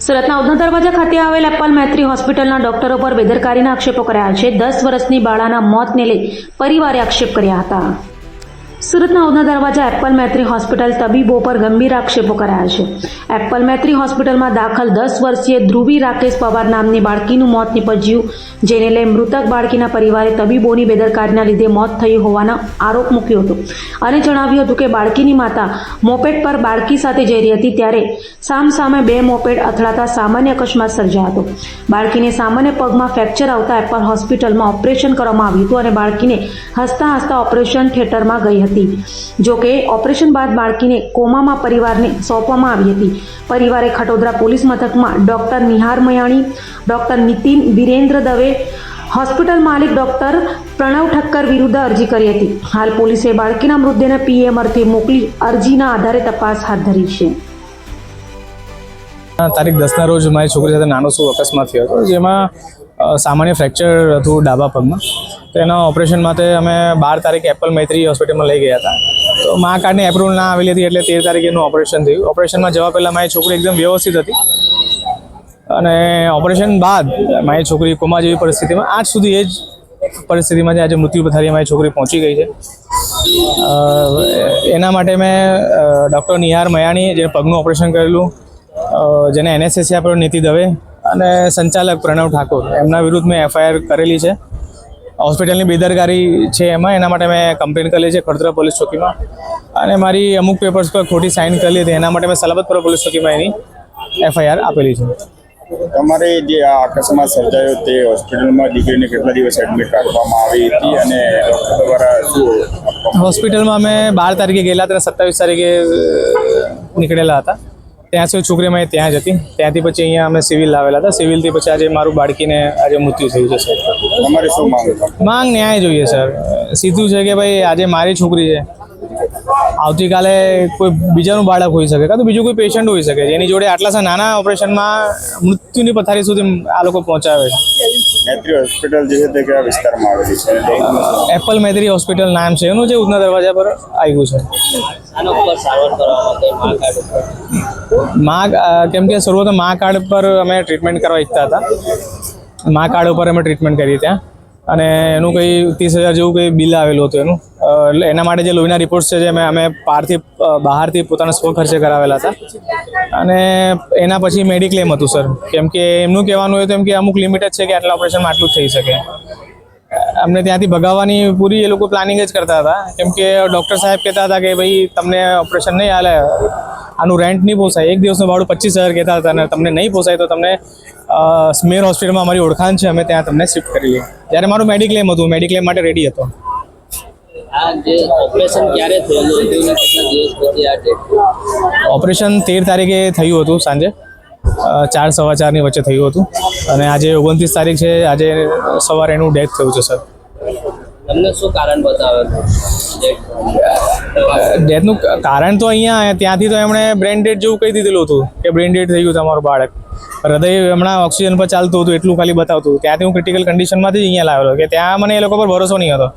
સુરતના ઉધના દરવાજા ખાતે આવેલ એપલ મૈત્રી હોસ્પિટલના ડોક્ટરો પર બેદરકારીના આક્ષેપો કર્યા છે. દસ વર્ષની બાળાના મોતને લઈ પરિવારે આક્ષેપ કર્યા હતા. સુરતના ઉધના દરવાજા એપલ મૈત્રી હોસ્પિટલ તબીબો પર ગંભીર આક્ષેપો કરાયા છે. એપલ મૈત્રી હોસ્પિટલમાં દાખલ દસ વર્ષીય ધ્રુવી રાકેશ પવાર નામની બાળકીનું મોત નીપજ્યું, જેને લઈ મૃતક બાળકીના પરિવારે તબીબોની બેદરકારીના લીધે મોત થયું હોવાનો આરોપ મૂક્યો હતો. અને જણાવ્યું હતું કે બાળકીની માતા મોપેડ પર બાળકી સાથે જઈ રહી હતી ત્યારે સામસામે બે મોપેડ અથડાતા સામાન્ય અકસ્માત સર્જાયો હતો. બાળકીને સામાન્ય પગમાં ફ્રેક્ચર આવતા એપલ હોસ્પિટલમાં ઓપરેશન કરવામાં આવ્યું હતું અને બાળકીને હસતા હસતા ઓપરેશન થિયેટરમાં ગઈ હતી. જો કે, ઓપરેશન બાદ બાળકીને કોમામાં પરિવારને સોંપવામાં આવી હતી. પરિવારે ખટોદરા પોલીસ મથકમાં doctor Nihar Mayani, doctor Nitin Virendra Dave, hospital માલિક ડોક્ટર પ્રણવ ઠક્કર વિરુદ્ધ અરજી કરી હતી. હાલ પોલીસે બાળકીના મૃતદેહને પીએમ અર્થે મોકલી અરજીના આધારે તપાસ હાથ ધરી છે. તારીખ દસના રોજ મારી છોકરી સાથે નાનો શું અકસ્માત થયો હતો, જેમાં સામાન્ય ફ્રેક્ચર હતું ડાબા પગમાં. તો એના ઓપરેશન માટે અમે બાર તારીખે એપલ મૈત્રી હોસ્પિટલમાં લઈ ગયા હતા. તો મા કાર્ડની એપ્રુવલ ના આવેલી હતી એટલે તેર તારીખે એનું ઓપરેશન થયું ઓપરેશનમાં જવા પહેલાં મારી છોકરી એકદમ વ્યવસ્થિત હતી. અને ઓપરેશન બાદ મારી છોકરી કોમા જેવી પરિસ્થિતિમાં, આજ સુધી એ જ પરિસ્થિતિમાં જે આજે મૃત્યુ પથારી મારી છોકરી પહોંચી ગઈ છે. એના માટે મેં ડૉક્ટર નિહાર મયાણી જે પગનું ઓપરેશન કરેલું જેને એનએસએસી આપેલો નીતિ દવે અને સંચાલક પ્રણવ ઠાકોર, એમના વિરુદ્ધ મેં એફઆઈઆર કરેલી છે. હોસ્પિટલની બેદરકારી છે એમાં એના માટે મેં કમ્પ્લેન કરેલી છે ખડતરા પોલીસ ચોકીમાં. અને મારી અમુક પેપર્સ પર ખોટી સાઇન કરેલી હતી એના માટે મેં સલાબતપુરા પોલીસ ચોકીમાં એની એફઆઈઆર આપેલી છે. તમારે જે આ અકસ્માત સર્જાયો તે હોસ્પિટલમાં દીકરીને કેટલા દિવસ એડમિટ રાખવામાં આવી હતી અને ડૉક્ટર દ્વારા શું હોસ્પિટલમાં અમે બાર તારીખે ગયેલા હતા સત્તાવીસ તારીખે નીકળેલા હતા. ત્યાં સુધી છોકરી મારી ત્યાં જ હતી. ત્યાંથી પછી અહીંયા અમે સિવિલ લાવેલા હતા. સિવિલથી પછી આજે મારું બાળકીને આજે મૃત્યુ થયું છે સર તમારે શું માંગ માંગ ન્યાય જોઈએ સર સીધું છે કે ભાઈ આજે મારી છોકરી છે. આવતીકાલે કોઈ બીજાનું બાળક હોઈ શકે કાં તો બીજું કોઈ પેશન્ટ હોઈ શકે જેની જોડે આટલા સા નાના ઓપરેશનમાં મૃત્યુની પથારી સુધી આ લોકો પહોંચાવે છે. મૈત્રી હોસ્પિટલ જે છે તે કયા વિસ્તારમાં આવેલી છે? એપલ મૈત્રી હોસ્પિટલ નામ છે. એનું જે ઉધના દરવાજા પર આવ્યું છે. આના ઉપર સારવાર કરવા માટે મા મા કેમ કે શરૂઆત મા કાર્ડ પર અમે ટ્રીટમેન્ટ કરવા ઈચ્છતા હતા. મા કાર્ડ ઉપર અમે ટ્રીટમેન્ટ કરી ત્યાં. અને એનું કંઈ ત્રીસ હજાર જેવું કંઈ બિલ આવેલું હતું એનું. એટલે એના માટે જે લોહીના રિપોર્ટ્સ છે, જે અમે અમે બહારથી બહારથી પોતાના સ્વ ખર્ચે કરાવેલા હતા. અને એના પછી મેડિક્લેમ હતું, સર. કેમ કે એમનું કહેવાનું હતું એમ કે અમુક લિમિટ જ છે કે આટલા ઓપરેશનમાં આટલું જ થઈ શકે. અમને ત્યાંથી ભગાવવાની પૂરી એ લોકો પ્લાનિંગ જ કરતા હતા. કેમ કે ડૉક્ટર સાહેબ કહેતા હતા કે ભાઈ, તમને ઓપરેશન નહીં હાલે આનું રેન્ટ નહીં પોસાય. એક દિવસનું ભાડું પચીસ હજાર કહેતા હતા અને તમને નહીં પોસાય તો તમને સ્મેર હોસ્પિટલમાં અમારી ઓળખાણ છે. અમે ત્યાં તમને શિફ્ટ કરી લઈએ. જ્યારે મારું મેડિક્લેમ હતું મેડિક્લેમ માટે રેડી હતો. ઓપરેશન તેર તારીખે થયું હતું સાંજે. ચાર સવા ચારની વચ્ચે થયું હતું. અને આજે ઓગણત્રીસ તારીખ છે. આજે સવારે એનું ડેથ થયું છે સર તમને શું કારણ બતાવેલું ડેથનું કારણ તો અહીંયા ત્યાંથી તો એમણે બ્રેન્ડેડ જેવું કહી દીધેલું હતું કે બ્રેન્ડેડ થઈ ગયું તમારું બાળક. હૃદય હમણાં ઓક્સિજન પર ચાલતું હતું, એટલું ખાલી બતાવતું ત્યાંથી હું ક્રિટિકલ કન્ડિશનમાંથી અહીંયા લાવેલો કે ત્યાં મને એ લોકો પર ભરોસો નહીં હતો.